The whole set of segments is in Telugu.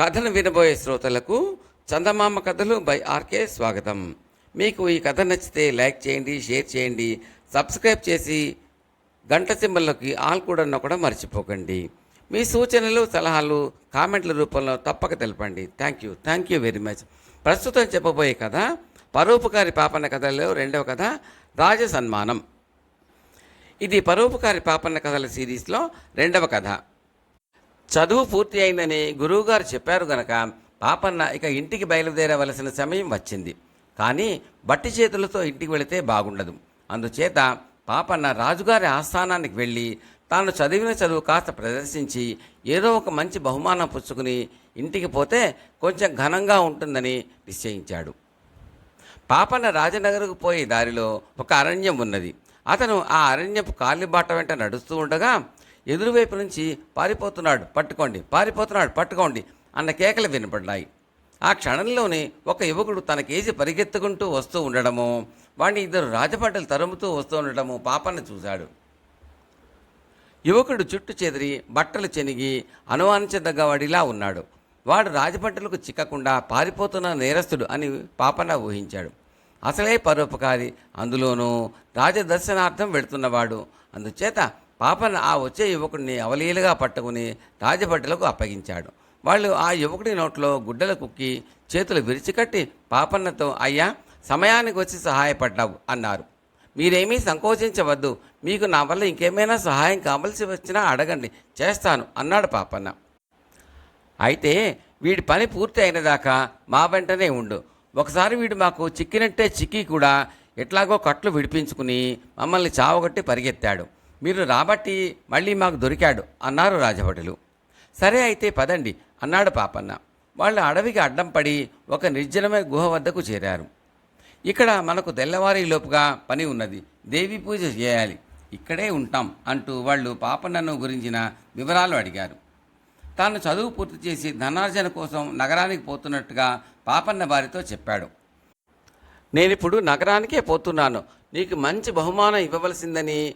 కథను వినబోయే శ్రోతలకు చందమామ కథలు బై ఆర్కే స్వాగతం. మీకు ఈ కథ నచ్చితే లైక్ చేయండి షేర్ చేయండి సబ్స్క్రైబ్ చేసి గంట సింబల్లోకి ఆల్ కూడా నొక్కడం మర్చిపోకండి. మీ సూచనలు సలహాలు కామెంట్ల రూపంలో తప్పక తెలపండి. Thank you thank you very much ప్రస్తుతం చెప్పబోయే కథ పరోపకారి పాపన్న కథలో రెండవ కథ రాజ సన్మానం ఇది పరోపకారి పాపన్న కథల సిరీస్లో రెండవ కథ. చదువు పూర్తి అయిందని గురువుగారు చెప్పారు గనక పాపన్న ఇక ఇంటికి బయలుదేరవలసిన సమయం వచ్చింది. కానీ బట్టి చేతులతో ఇంటికి వెళితే బాగుండదు. అందుచేత పాపన్న రాజుగారి ఆస్థానానికి వెళ్ళి తాను చదివిన చదువు కాస్త ప్రదర్శించి ఏదో ఒక మంచి బహుమానం పుచ్చుకుని ఇంటికి పోతే కొంచెం ఘనంగా ఉంటుందని నిశ్చయించాడు. పాపన్న రాజనగర్కు పోయే దారిలో ఒక అరణ్యం ఉన్నది. అతను ఆ అరణ్యపు కాలిబాట వెంట నడుస్తూ ఉండగా ఎదురువైపు నుంచి పారిపోతున్నాడు. పట్టుకోండి. పారిపోతున్నాడు. పట్టుకోండి అన్న కేకలు వినపడ్డాయి. ఆ క్షణంలోనే ఒక యువకుడు తన కేజీ పరిగెత్తుకుంటూ వస్తూ ఉండడము వాడిని ఇద్దరు రాజభటలు తరుముతూ వస్తూ ఉండడము పాపన్న చూశాడు. యువకుడు చుట్టు చెదిరి బట్టలు చెనిగి అనుమానించదగ్గవాడిలా ఉన్నాడు. వాడు రాజభటులకు చిక్కకుండా పారిపోతున్న నేరస్తుడు అని పాపన్న ఊహించాడు. అసలే పరోపకారి. అందులోనూ రాజదర్శనార్థం వెళుతున్నవాడు. అందుచేత పాపన్న ఆ వచ్చే యువకుడిని అవలీలుగా పట్టుకుని రాజభటులకు అప్పగించాడు. వాళ్ళు ఆ యువకుడి నోట్లో గుడ్డలు కుక్కి చేతులు విరిచికట్టి పాపన్నతో అయ్యా సమయానికి వచ్చి సహాయపడ్డావు అన్నారు. మీరేమీ సంకోచించవద్దు. మీకు నా వల్ల ఇంకేమైనా సహాయం కావలసి వచ్చినా అడగండి. చేస్తాను అన్నాడు పాపన్న. అయితే వీడి పని పూర్తి అయినదాకా మా వెంటనే ఉండు. ఒకసారి వీడు మాకు చిక్కినట్టే చిక్కి కూడా ఎట్లాగో కట్లు విడిపించుకుని మమ్మల్ని చావగొట్టి పరిగెత్తాడు. మీరు రాబట్టి మళ్ళీ మాకు దొరికాడు అన్నారు రాజభటులు. సరే అయితే పదండి అన్నాడు పాపన్న. వాళ్ళు అడవికి అడ్డం పడి ఒక నిర్జనమైన గుహ వద్దకు చేరారు. ఇక్కడ మనకు తెల్లవారి లోపుగా పని ఉన్నది. దేవి పూజ చేయాలి. ఇక్కడే ఉంటాం అంటూ వాళ్ళు పాపన్నను గురించిన వివరాలు అడిగారు. తాను చదువు పూర్తి చేసి ధనార్జన కోసం నగరానికి పోతున్నట్టుగా పాపన్న వారితో చెప్పాడు. నేనిప్పుడు నగరానికే పోతున్నాను. నీకు మంచి బహుమానం ఇవ్వవలసిందని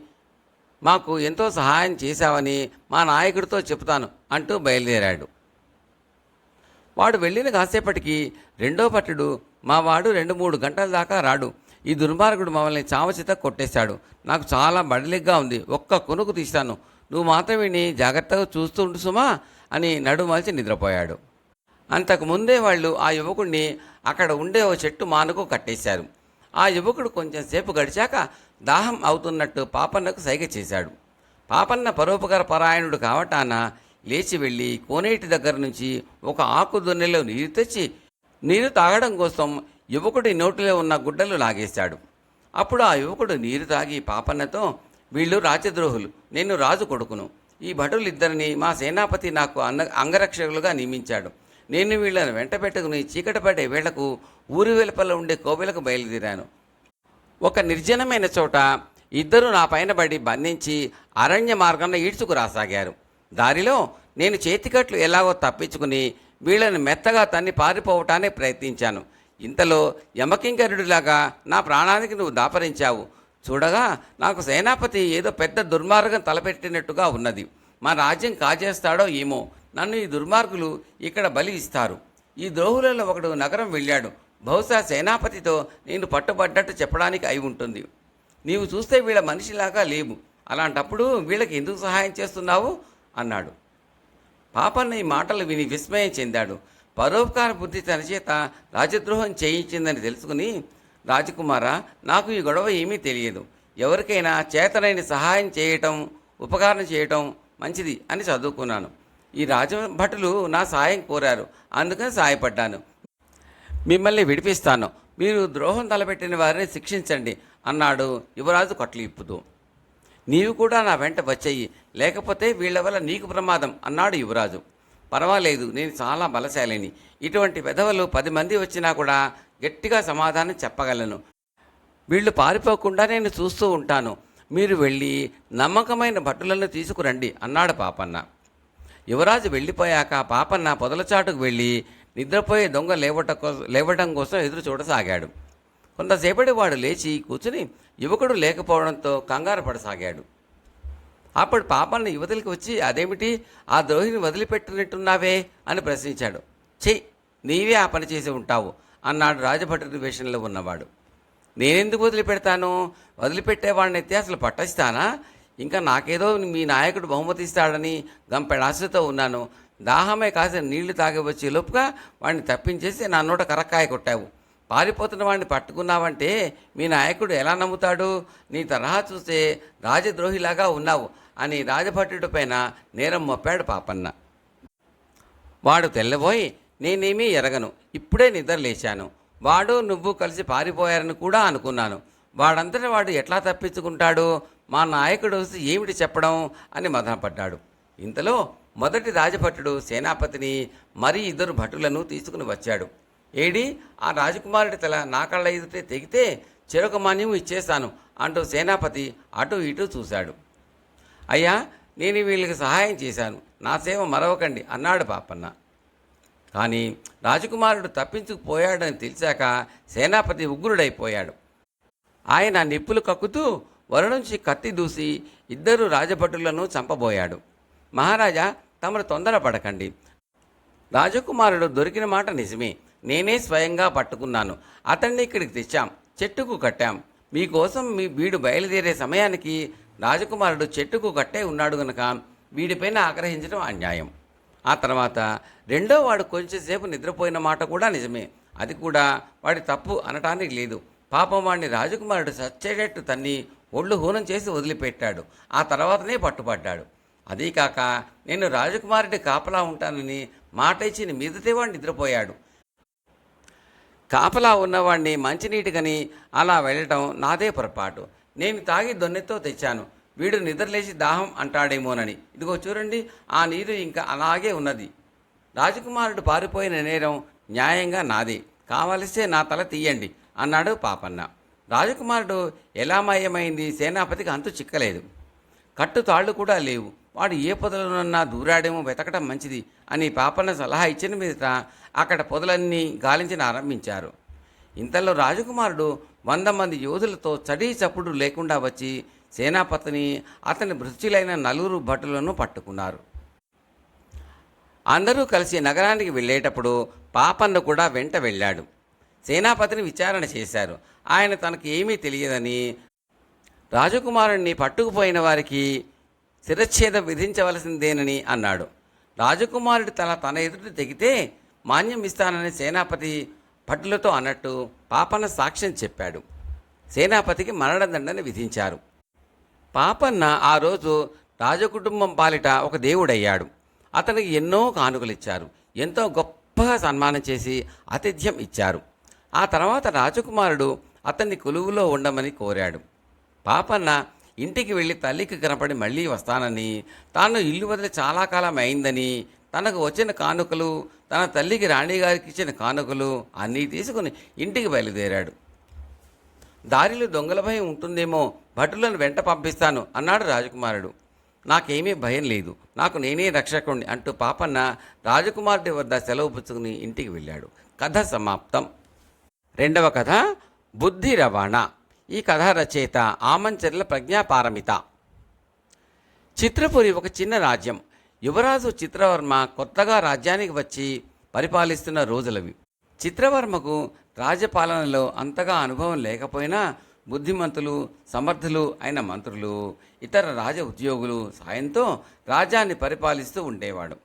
మాకు ఎంతో సహాయం చేశావని మా నాయకుడితో చెప్తాను అంటూ బయలుదేరాడు. వాడు వెళ్ళిన కాసేపటికి రెండో పట్టుడు మా వాడు రెండు మూడు గంటల దాకా రాడు. ఈ దుర్మార్గుడు మమ్మల్ని చావచిత కొట్టేశాడు. నాకు చాలా బడలిగ్గా ఉంది. ఒక్క కొనుకు తీశాను. నువ్వు మాత్రం విని జాగ్రత్తగా చూస్తూ ఉండు సుమా అని నడుమల్చి నిద్రపోయాడు. అంతకు ముందే వాళ్ళు ఆ యువకుడిని అక్కడ ఉండే ఓ చెట్టు మానుకు కట్టేశారు. ఆ యువకుడు కొంచెంసేపు గడిచాక దాహం అవుతున్నట్టు పాపన్నకు సైగ చేశాడు. పాపన్న పరోపకార పరాయణుడు కావటాన లేచి వెళ్ళి కోనేటి దగ్గర నుంచి ఒక ఆకు దొన్నెలో నీరు తెచ్చి నీరు తాగడం కోసం యువకుడి నోటిలో ఉన్న గుడ్డలు లాగేశాడు. అప్పుడు ఆ యువకుడు నీరు తాగి పాపన్నతో వీళ్ళు రాజద్రోహులు నేను రాజు కొడుకును. ఈ భటులిద్దరిని మా సేనాపతి నాకు అంగ అంగరక్షకులుగా నియమించాడు. నేను వీళ్ళను వెంట పెట్టుకుని చీకటి పడే వేళకు ఊరి వెలుపల ఉండే కోవెలకు బయలుదేరాను. ఒక నిర్జనమైన చోట ఇద్దరు నా పైన పడి బంధించి అరణ్య మార్గంలో ఈడ్చుకురాసాగారు దారిలో నేను చేతికట్లు ఎలాగో తప్పించుకుని వీళ్ళని మెత్తగా తన్ని పారిపోవటానికి ప్రయత్నించాను. ఇంతలో యమకింకరుడిలాగా నా ప్రాణానికి నువ్వు దాపరించావు. చూడగా నాకు సేనాపతి ఏదో పెద్ద దుర్మార్గం తలపెట్టినట్టుగా ఉన్నది. మా రాజ్యం కాజేస్తాడో ఏమో నన్ను ఈ దుర్మార్గులు ఇక్కడ బలి ఇస్తారు. ఈ ద్రోహులలో ఒకడు నగరం వెళ్ళాడు. బహుశా సేనాపతితో నేను పట్టుబడ్డట్టు చెప్పడానికి అయి ఉంటుంది. నీవు చూస్తే వీళ్ళ మనిషిలాగా లేవు. అలాంటప్పుడు వీళ్ళకి ఎందుకు సహాయం చేస్తున్నావు? అన్నాడు. పాపన్న ఈ మాటలు విని విస్మయం చెందాడు. పరోపకార బుద్ధి తన చేత రాజద్రోహం చేయించిందని తెలుసుకుని రాజకుమార నాకు ఈ గొడవ ఏమీ తెలియదు. ఎవరికైనా చేతనైన సహాయం చేయటం ఉపకారం చేయటం మంచిది అని చదువుకున్నాను. ఈ రాజభటులు నా సాయం కోరారు. అందుకని సాయపడ్డాను. మిమ్మల్ని విడిపిస్తాను. మీరు ద్రోహం తలపెట్టిన వారిని శిక్షించండి అన్నాడు యువరాజు కట్లు ఇప్పుతూ నీవు కూడా నా వెంట వచ్చేయి. లేకపోతే వీళ్ళ వల్ల నీకు ప్రమాదం అన్నాడు యువరాజు. పర్వాలేదు నేను చాలా బలశాలిని. ఇటువంటి వెధవలు పది మంది వచ్చినా కూడా గట్టిగా సమాధానం చెప్పగలను. వీళ్ళు పారిపోకుండా నేను చూస్తూ ఉంటాను. మీరు వెళ్ళి నమ్మకమైన భటులను తీసుకురండి అన్నాడు పాపన్న. యువరాజు వెళ్ళిపోయాక పాపన్న పొదలచాటుకు వెళ్ళి నిద్రపోయే దొంగ లేవట కోసం లేవటం కోసం ఎదురు చూడసాగాడు. కొంతసేపటి వాడు లేచి కూర్చుని యువకుడు లేకపోవడంతో కంగారు పడసాగాడు. అప్పుడు పాపన్న యువతలకి వచ్చి అదేమిటి? ఆ ద్రోహిని వదిలిపెట్టినట్టున్నావే? అని ప్రశ్నించాడు. చెయ్యి నీవే ఆ పని చేసి ఉంటావు అన్నాడు రాజభటుడి వేషంలో ఉన్నవాడు. నేనెందుకు వదిలిపెడతాను? వదిలిపెట్టేవాడిని అయితే అసలు పట్టస్తానా? ఇంకా నాకేదో మీ నాయకుడు బహుమతి ఇస్తాడని గంపెడాశతో ఉన్నాను. దాహమే కాసిన నీళ్ళు తాగి వచ్చే లోపుగా వాడిని తప్పించేసి నా నోట కరక్కాయ కొట్టావు. పారిపోతున్న వాడిని పట్టుకున్నావంటే మీ నాయకుడు ఎలా నమ్ముతాడు? నీ తరహా చూస్తే రాజద్రోహిలాగా ఉన్నావు అని రాజభటుడి పైన నేరం మొప్పాడు పాపన్న. వాడు తెల్లబోయి నేనేమీ ఎరగను. ఇప్పుడే నిద్ర లేచాను. వాడు నువ్వు కలిసి పారిపోయారని కూడా అనుకున్నాను. వాడంతటి వాడు ఎట్లా తప్పించుకుంటాడు? మా నాయకుడు ఏమిటి చెప్పడం అని మదనపడ్డాడు. ఇంతలో మొదటి రాజభటుడు సేనాపతిని మరి ఇద్దరు భటులను తీసుకుని వచ్చాడు. ఏడి ఆ రాజకుమారుడి తల నా కళ్ళ ఎదుటే తెగితే చెరొక మాన్యం ఇచ్చేస్తాను అంటూ సేనాపతి అటు ఇటు చూశాడు. అయ్యా నేను వీళ్ళకి సహాయం చేశాను. నా సేవ మరవకండి అన్నాడు పాపన్న. కానీ రాజకుమారుడు తప్పించుకుపోయాడని తెలిసాక సేనాపతి ఉగ్రుడైపోయాడు. ఆయన నిప్పులు కక్కుతూ వరుణుంచి కత్తి దూసి ఇద్దరు రాజభటులను చంపబోయాడు. మహారాజా తమరు తొందరపడకండి రాజకుమారుడు దొరికిన మాట నిజమే. నేనే స్వయంగా పట్టుకున్నాను. అతన్ని ఇక్కడికి తెచ్చాం. చెట్టుకు కట్టాం. మీకోసం మీ వీడు బయలుదేరే సమయానికి రాజకుమారుడు చెట్టుకు కట్టే ఉన్నాడు గనక వీడిపైన ఆగ్రహించడం అన్యాయం. ఆ తర్వాత రెండో వాడు కొంచెంసేపు నిద్రపోయిన మాట కూడా నిజమే. అది కూడా వాడి తప్పు అనటానికి లేదు. పాపం వాడిని రాజకుమారుడు సచ్చేటట్టు తన్ని ఒళ్ళు హూనం చేసి వదిలిపెట్టాడు. ఆ తర్వాతనే పట్టుపడ్డాడు అదీ కాక నేను రాజకుమారుడి కాపలా ఉంటానని మాట ఇచ్చిన మీదటే నిద్రపోయాడు. కాపలా ఉన్నవాడిని మంచినీటికని అలా వెళ్ళటం నాదే పొరపాటు. నేను తాగి దొన్నెతో తెచ్చాను. వీడు నిద్రలేసి దాహం అంటాడేమోనని. ఇదిగో చూడండి ఆ నీరు ఇంకా అలాగే ఉన్నది. రాజకుమారుడు పారిపోయిన నేరం న్యాయంగా నాదే. కావలిస్తే నా తల తీయండి అన్నాడు పాపన్న. రాజకుమారుడు ఎలా మాయమైంది సేనాపతికి అంతు చిక్కలేదు. కట్టు తాళ్ళు కూడా లేవు. వాడు ఏ పొదలనున్నా దూరాడేమో వెతకడం మంచిది అని పాపన్న సలహా ఇచ్చిన మీదట అక్కడ పొదలన్నీ గాలించిన ఆరంభించారు. ఇంతలో రాజకుమారుడు వంద మంది యోధులతో చడీ చప్పుడు లేకుండా వచ్చి సేనాపతిని అతని భృత్యులైన నలుగురు భటులను పట్టుకున్నారు. అందరూ కలిసి నగరానికి వెళ్ళేటప్పుడు పాపన్న కూడా వెంట వెళ్ళాడు. సేనాపతిని విచారణ చేశారు. ఆయన తనకు ఏమీ తెలియదని రాజకుమారుణ్ణి పట్టుకుపోయిన వారికి శిరచ్ఛేదం విధించవలసిందేనని అన్నాడు. రాజకుమారుడు తల తన ఎదుట తెగితే మాన్యం ఇస్తానని సేనాపతి భటులతో అన్నట్టు పాపన్న సాక్ష్యం చెప్పాడు. సేనాపతికి మరణదండన విధించారు. పాపన్న ఆ రోజు రాజకుటుంబం పాలిట ఒక దేవుడయ్యాడు. అతనికి ఎన్నో కానుకలు ఇచ్చారు ఎంతో గొప్పగా సన్మానం చేసి ఆతిథ్యం ఇచ్చారు. ఆ తర్వాత రాజకుమారుడు అతన్ని కొలువులో ఉండమని కోరాడు. పాపన్న ఇంటికి వెళ్ళి తల్లికి కనపడి మళ్ళీ వస్తానని తాను ఇల్లు వదిలి చాలా కాలం అయిందని తనకు వచ్చిన కానుకలు తన తల్లికి రాణిగారికి ఇచ్చిన కానుకలు అన్నీ తీసుకుని ఇంటికి బయలుదేరాడు. దారిలో దొంగల భయం ఉంటుందేమో భటులను వెంట పంపిస్తాను అన్నాడు రాజకుమారుడు. నాకేమీ భయం లేదు నాకు నేనే రక్షకుణ్ణి అంటూ పాపన్న రాజకుమారుడి వద్ద సెలవు పుచ్చుకుని ఇంటికి వెళ్ళాడు. కథ సమాప్తం. రెండవ కథ బుద్ధి రవాణా. ఈ కథ రచయిత ఆమంచర్ల ప్రజ్ఞాపారమిత చిత్రపురి ఒక చిన్న రాజ్యం. యువరాజు చిత్రవర్మ కొత్తగా రాజ్యానికి వచ్చి పరిపాలిస్తున్న రోజులవి. చిత్రవర్మకు రాజ్యపాలనలో అంతగా అనుభవం లేకపోయినా బుద్ధిమంతులు సమర్థులు అయిన మంత్రులు ఇతర రాజ ఉద్యోగులు సాయంతో రాజ్యాన్ని పరిపాలిస్తూ ఉండేవాడు.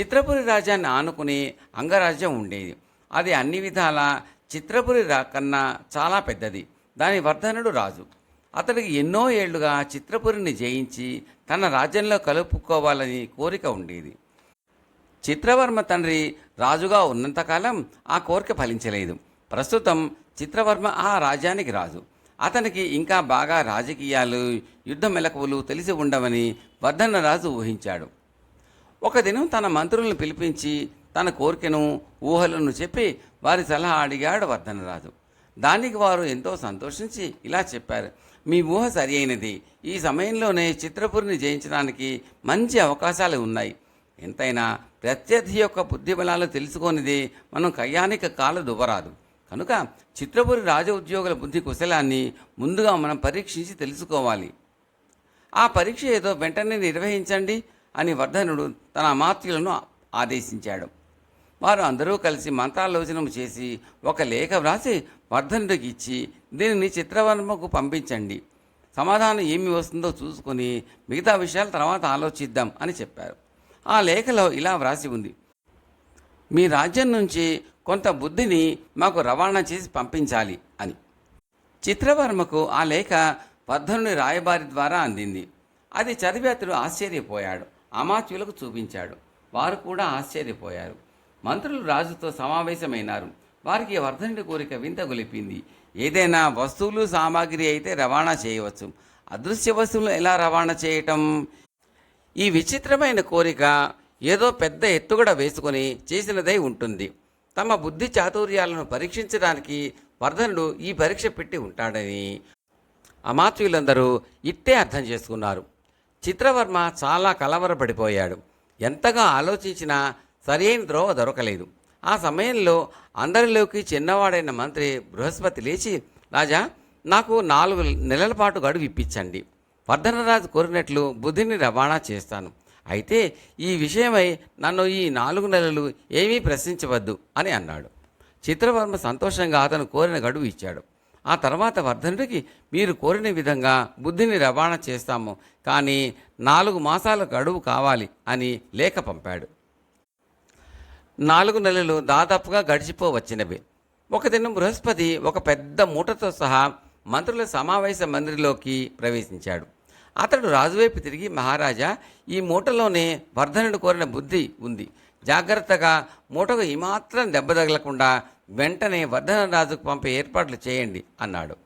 చిత్రపురి రాజ్యాన్ని ఆనుకుని అంగరాజ్యం ఉండేది. అది అన్ని విధాల చిత్రపురి రా కన్నా చాలా పెద్దది. దాని వర్ధనుడు రాజు. అతడికి ఎన్నో ఏళ్ళుగా చిత్రపురిని జయించి తన రాజ్యంలో కలుపుకోవాలని కోరిక ఉండేది. చిత్రవర్మ తండ్రి రాజుగా ఉన్నంతకాలం ఆ కోరిక ఫలించలేదు. ప్రస్తుతం చిత్రవర్మ ఆ రాజ్యానికి రాజు. అతనికి ఇంకా బాగా రాజకీయాలు యుద్ధ మెలకువలు తెలిసి ఉండవని వర్ధన రాజు ఊహించాడు. ఒక దినం తన మంత్రులను పిలిపించి తన కోరికను ఊహలను చెప్పి వారి సలహా అడిగాడు వర్ధనరాజు. దానికి వారు ఎంతో సంతోషించి ఇలా చెప్పారు. మీ ఊహ సరి అయినది ఈ సమయంలోనే చిత్రపురిని జయించడానికి మంచి అవకాశాలు ఉన్నాయి. ఎంతైనా ప్రత్యర్థి యొక్క బుద్ధి బలాలు తెలుసుకొనిది మనం కయ్యానికి కాలు దువ్వరాదు. కనుక చిత్రపురి రాజ ఉద్యోగుల బుద్ధి కుశలాన్ని ముందుగా మనం పరీక్షించి తెలుసుకోవాలి. ఆ పరీక్ష ఏదో వెంటనే నిర్వహించండి అని వర్ధనుడు తన అమాత్యులను ఆదేశించాడు. వారు అందరూ కలిసి మంత్రాలోచనం చేసి ఒక లేఖ వ్రాసి వర్ధనుడికి ఇచ్చి దీనిని చిత్రవర్మకు పంపించండి. సమాధానం ఏమి వస్తుందో చూసుకొని మిగతా విషయాలు తర్వాత ఆలోచిద్దాం అని చెప్పారు. ఆ లేఖలో ఇలా వ్రాసి ఉంది. మీ రాజ్యం నుంచి కొంత బుద్ధిని మాకు రవాణా చేసి పంపించాలి అని. చిత్రవర్మకు ఆ లేఖ వర్ధనుని రాయబారి ద్వారా అందింది. అది చదివి అతడు ఆశ్చర్యపోయాడు. అమాత్యులకు చూపించాడు. వారు కూడా ఆశ్చర్యపోయారు. మంత్రులు రాజుతో సమావేశమైనారు. వారికి వర్ధనుడి కోరిక వింత గొలిపింది. ఏదైనా వస్తువులు సామాగ్రి అయితే రవాణా చేయవచ్చు. అదృశ్య వస్తువులను ఎలా రవాణా చేయటం? ఈ విచిత్రమైన కోరిక ఏదో పెద్ద ఎత్తుగడ వేసుకొని చేసినదై ఉంటుంది. తమ బుద్ధి చాతుర్యాలను పరీక్షించడానికి వర్ధనుడు ఈ పరీక్ష పెట్టి ఉంటాడని అమాత్యులందరూ ఇట్టే అర్థం చేసుకున్నారు. చిత్రవర్మ చాలా కలవరపడిపోయాడు. ఎంతగా ఆలోచించినా సరైన ద్రోవ దొరకలేదు. ఆ సమయంలో అందరిలోకి చిన్నవాడైన మంత్రి బృహస్పతి లేచి రాజా నాకు నాలుగు నెలల పాటు గడువు ఇప్పించండి. వర్ధనరాజు కోరినట్లు బుద్ధిని రవాణా చేస్తాను. అయితే ఈ విషయమై నన్ను ఈ నాలుగు నెలలు ఏమీ ప్రశ్నించవద్దు అని అన్నాడు. చిత్రవర్మ సంతోషంగా అతను కోరిన గడువు ఇచ్చాడు. ఆ తర్వాత వర్ధనుడికి మీరు కోరిన విధంగా బుద్ధిని రవాణా చేస్తాము కానీ నాలుగు మాసాల గడువు కావాలి అని లేఖ పంపాడు. నాలుగు నెలలు దాదాపుగా గడిచిపోవచ్చినవి. ఒక దినం బృహస్పతి ఒక పెద్ద మూటతో సహా మంత్రుల సమావేశ మందిరిలోకి ప్రవేశించాడు. అతడు రాజువైపు తిరిగి మహారాజా ఈ మూటలోనే వర్ధనుడు కోరిన బుద్ధి ఉంది. జాగ్రత్తగా మూటకు ఏమాత్రం దెబ్బ తగలకుండా వెంటనే వర్ధనరాజుకు పంపే ఏర్పాట్లు చేయండి అన్నాడు.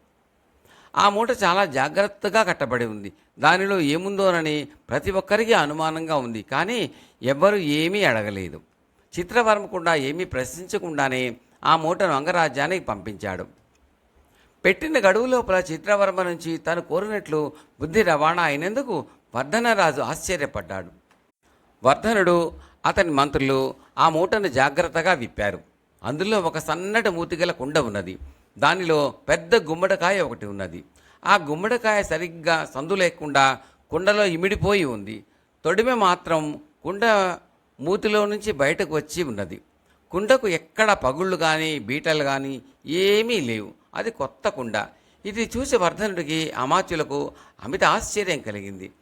ఆ మూట చాలా జాగ్రత్తగా కట్టబడి ఉంది. దానిలో ఏముందోనని ప్రతి ఒక్కరికి అనుమానంగా ఉంది. కానీ ఎవ్వరూ ఏమీ అడగలేదు. చిత్రవర్మ ఏమీ ప్రశ్నించకుండానే ఆ మూటను అంగరాజ్యానికి పంపించాడు. పెట్టిన గడువు లోపల చిత్రవర్మ నుంచి తను కోరినట్లు బుద్ధి రవాణా అయినందుకు వర్ధనరాజు ఆశ్చర్యపడ్డాడు. వర్ధనుడు అతని మంత్రులు ఆ మూటను జాగ్రత్తగా విప్పారు. అందులో ఒక సన్నటి మూతిగల కుండ ఉన్నది. దానిలో పెద్ద గుమ్మడికాయ ఒకటి ఉన్నది. ఆ గుమ్మడికాయ సరిగ్గా సందు లేకుండా కుండలో ఇమిడిపోయి ఉంది. తొడిమె మాత్రం కుండ మూతిలో నుంచి బయటకు వచ్చి ఉన్నది. కుండకు ఎక్కడ పగుళ్ళు కానీ బీటలు కానీ ఏమీ లేవు. అది కొత్త కుండ. ఇది చూసి వర్ధనుడికి అమాత్యులకు అమిత ఆశ్చర్యం కలిగింది.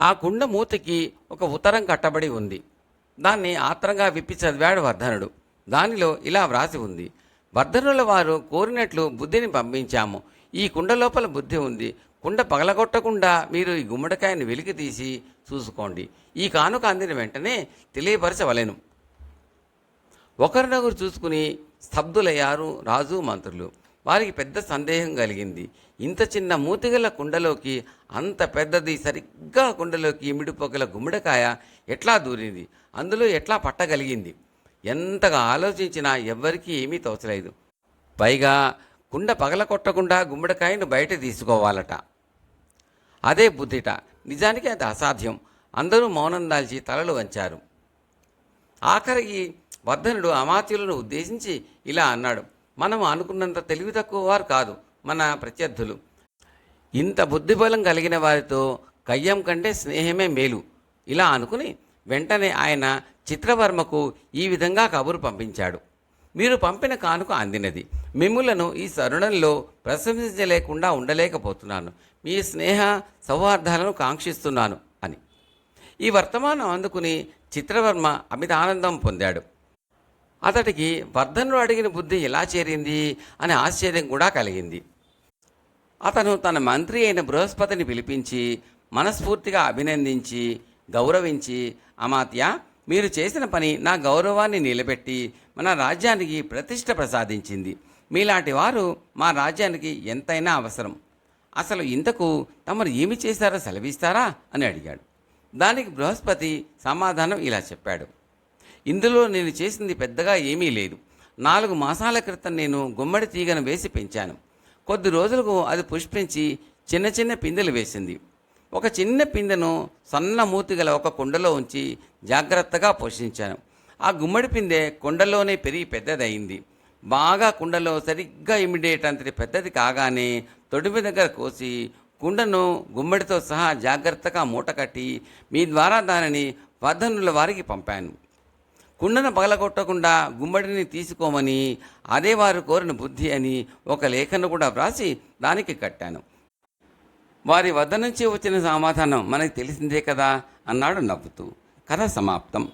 ఆ కుండ మూతికి ఒక ఉత్తరం కట్టబడి ఉంది. దాన్ని ఆత్రంగా విప్పి చదివాడు వర్ధనుడు. దానిలో ఇలా వ్రాసి ఉంది. వర్ధనుల వారు కోరినట్లు బుద్ధిని పంపించాము. ఈ కుండ లోపల బుద్ధి ఉంది. కుండ పగలగొట్టకుండా మీరు ఈ గుమ్మడికాయను వెలికి తీసి చూసుకోండి. ఈ కానుక అందిన వెంటనే తెలియపరచవలెను. ఒకరినొకరు చూసుకుని స్తబ్దులయ్యారు రాజు మంత్రులు. వారికి పెద్ద సందేహం కలిగింది. ఇంత చిన్న మూతిగల కుండలోకి అంత పెద్దది సరిగ్గా కుండలోకి ఇమిడిపోగల గుమ్మడికాయ ఎట్లా దూరింది? అందులో ఎట్లా పట్టగలిగింది ఎంతగా ఆలోచించినా ఎవ్వరికీ ఏమీ తోచలేదు. పైగా కుండ పగలకొట్టకుండా గుమ్మడికాయను బయట తీసుకోవాలట. అదే బుద్ధిట. నిజానికి అది అసాధ్యం. అందరూ మౌనం దాల్చి తలలు వంచారు. ఆఖరికి వర్ధనుడు అమాత్యులను ఉద్దేశించి ఇలా అన్నాడు. మనం అనుకున్నంత తెలివి తక్కువ వారు కాదు మన ప్రత్యర్థులు. ఇంత బుద్ధిబలం కలిగిన వారితో కయ్యం కంటే స్నేహమే మేలు. ఇలా అనుకుని వెంటనే ఆయన చిత్రవర్మకు ఈ విధంగా కబురు పంపించాడు. మీరు పంపిన కానుక అందినది. మిమ్ములను ఈ తరుణంలో ప్రశంసించలేకుండా ఉండలేకపోతున్నాను. మీ స్నేహ సౌహార్దాలను కాంక్షిస్తున్నాను అని. ఈ వర్తమానం అందుకుని చిత్రవర్మ అమిత ఆనందం పొందాడు. అతడికి వర్ధనుడు అడిగిన బుద్ధి ఎలా చేరింది అనే ఆశ్చర్యం కూడా కలిగింది. అతను తన మంత్రి అయిన బృహస్పతిని పిలిపించి మనస్ఫూర్తిగా అభినందించి గౌరవించి అమాత్య మీరు చేసిన పని నా గౌరవాన్ని నిలబెట్టి మన రాజ్యానికి ప్రతిష్ట ప్రసాదించింది. మీలాంటి వారు మా రాజ్యానికి ఎంతైనా అవసరం. అసలు ఇంతకు తమరు ఏమి చేశారో సెలవిస్తారా? అని అడిగాడు. దానికి బృహస్పతి సమాధానం ఇలా చెప్పాడు. ఇందులో నేను చేసింది పెద్దగా ఏమీ లేదు. నాలుగు మాసాల క్రితం నేను గుమ్మడి తీగను వేసి పెంచాను. కొద్ది రోజులకు అది పుష్పించి చిన్న చిన్న పిందెలు వేసింది. ఒక చిన్న పిందెను సన్న మూతి గల ఒక కుండలో ఉంచి జాగ్రత్తగా పోషించాను. ఆ గుమ్మడి పిందె కుండలోనే పెరిగి పెద్దదయింది. బాగా కుండలో సరిగ్గా ఇమిడేటంతటి పెద్దది కాగానే తొడిమి దగ్గర కోసి కుండను గుమ్మడితో సహా జాగ్రత్తగా మూట కట్టి మీ ద్వారా దానిని వర్ధనుల వారికి పంపాను. కుండను పగలగొట్టకుండా గుమ్మడిని తీసుకోమని అదే వారు కోరిన బుద్ధి అని ఒక లేఖను కూడా వ్రాసి దానికి కట్టాను. వారి వద్ద నుంచి వచ్చిన సమాధానం మనకి తెలిసిందే కదా అన్నాడు నవ్వుతూ. కథ సమాప్తం.